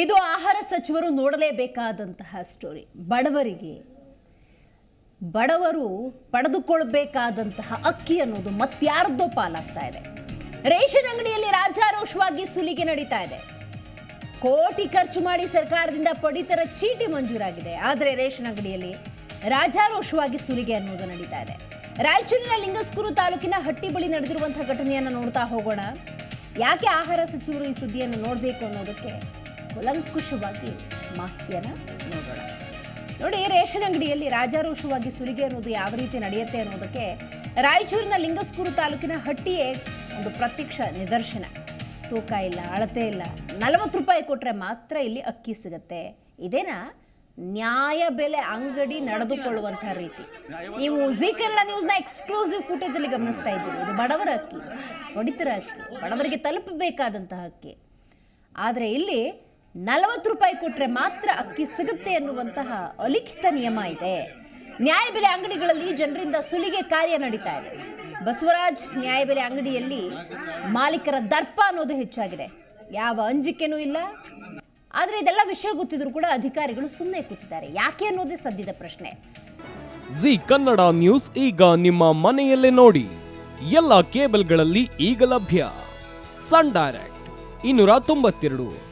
ಇದು ಆಹಾರ ಸಚಿವರು ನೋಡಲೇಬೇಕಾದಂತಹ ಸ್ಟೋರಿ ಬಡವರಿಗೆ, ಬಡವರು ಪಡೆದುಕೊಳ್ಬೇಕಾದಂತಹ ಅಕ್ಕಿ ಅನ್ನೋದು ಮತ್ಯಾರದ್ದೋ ಪಾಲಾಗ್ತಾ ಇದೆ. ರೇಷನ್ ಅಂಗಡಿಯಲ್ಲಿ ರಾಜಾರೋಷವಾಗಿ ಸುಲಿಗೆ ನಡೀತಾ ಇದೆ. ಕೋಟಿ ಖರ್ಚು ಮಾಡಿ ಸರ್ಕಾರದಿಂದ ಪಡಿತರ ಚೀಟಿ ಮಂಜೂರಾಗಿದೆ. ಆದರೆ ರೇಷನ್ ಅಂಗಡಿಯಲ್ಲಿ ರಾಜಾರೋಷವಾಗಿ ಸುಲಿಗೆ ಅನ್ನೋದು ನಡೀತಾ ಇದೆ. ರಾಯಚೂರಿನ ಲಿಂಗಸ್ಕೂರು ತಾಲೂಕಿನ ಹಟ್ಟಿ ಬಳಿ ನಡೆದಿರುವಂತಹ ಘಟನೆಯನ್ನು ನೋಡ್ತಾ ಹೋಗೋಣ. ಯಾಕೆ ಆಹಾರ ಸಚಿವರು ಈ ಸುದ್ದಿಯನ್ನು ನೋಡಬೇಕು ಅನ್ನೋದಕ್ಕೆ ಕೂಲಂಕುಷವಾಗಿ ಮಾಹಿತಿಯನ್ನು ನೋಡೋಣ. ನೋಡಿ ರೇಷನ್ ಅಂಗಡಿಯಲ್ಲಿ ರಾಜಾರೋಷವಾಗಿ ಸುಲಿಗೆ ಅನ್ನೋದು ಯಾವ ರೀತಿ ನಡೆಯುತ್ತೆ ಅನ್ನೋದಕ್ಕೆ ರಾಯಚೂರಿನ ಲಿಂಗಸ್ಕೂರು ತಾಲೂಕಿನ ಹಟ್ಟಿಯೇ ಒಂದು ಪ್ರತ್ಯಕ್ಷ ನಿದರ್ಶನ. ತೂಕ ಇಲ್ಲ, ಅಳತೆ ಇಲ್ಲ, ನಲವತ್ತು ರೂಪಾಯಿ ಕೊಟ್ಟರೆ ಮಾತ್ರ ಇಲ್ಲಿ ಅಕ್ಕಿ ಸಿಗುತ್ತೆ. ಇದೇನಾ? ನ್ಯಾಯ ಬೆಲೆ ಅಂಗಡಿ ನಡೆದುಕೊಳ್ಳುವಂತಹ ರೀತಿ. ನೀವು ಜಿ ಕನ್ನಡ ನ್ಯೂಸ್ನ ಎಕ್ಸ್ಕ್ಲೂಸಿವ್ ಫುಟೇಜ್ ಅಲ್ಲಿ ಗಮನಿಸ್ತಾ ಇದ್ದೀವಿ ಇದು ಬಡವರ ಅಕ್ಕಿ ಒಡಿತರ ಅಕ್ಕಿ, ಬಡವರಿಗೆ ತಲುಪಬೇಕಾದಂತಹ ಅಕ್ಕಿ. ಆದರೆ ಇಲ್ಲಿ ನಲವತ್ತು ರೂಪಾಯಿ ಕೊಟ್ಟರೆ ಮಾತ್ರ ಅಕ್ಕಿ ಸಿಗುತ್ತೆ ಅನ್ನುವಂತಹ ಅಲಿಖಿತ ನಿಯಮ ಇದೆ. ನ್ಯಾಯಬೆಲೆ ಅಂಗಡಿಗಳಲ್ಲಿ ಜನರಿಂದ ಸುಲಿಗೆ ಕಾರ್ಯ ನಡೀತಾ ಇದೆ. ಬಸವರಾಜ್ ನ್ಯಾಯಬೆಲೆ ಅಂಗಡಿಯಲ್ಲಿ ಮಾಲೀಕರ ದರ್ಪ ಅನ್ನೋದು ಹೆಚ್ಚಾಗಿದೆ. ಯಾವ ಅಂಜಿಕೆನೂ ಇಲ್ಲ. ಆದರೆ ಇದೆಲ್ಲ ವಿಷಯ ಗೊತ್ತಿದ್ರು ಕೂಡ ಅಧಿಕಾರಿಗಳು ಸುಮ್ಮನೆ ಕೂತಿದ್ದಾರೆ. ಯಾಕೆ ಅನ್ನೋದೇ ಸದ್ಯದ ಪ್ರಶ್ನೆ. ಜಿ ಕನ್ನಡ ನ್ಯೂಸ್ ಈಗ ನಿಮ್ಮ ಮನೆಯಲ್ಲೇ ನೋಡಿ. ಎಲ್ಲ ಕೇಬಲ್ಗಳಲ್ಲಿ ಈಗ ಲಭ್ಯ. ಸನ್ ಡೈರೆಕ್ಟ್ ಇನ್ನೂರ ತೊಂಬತ್ತೆರಡು.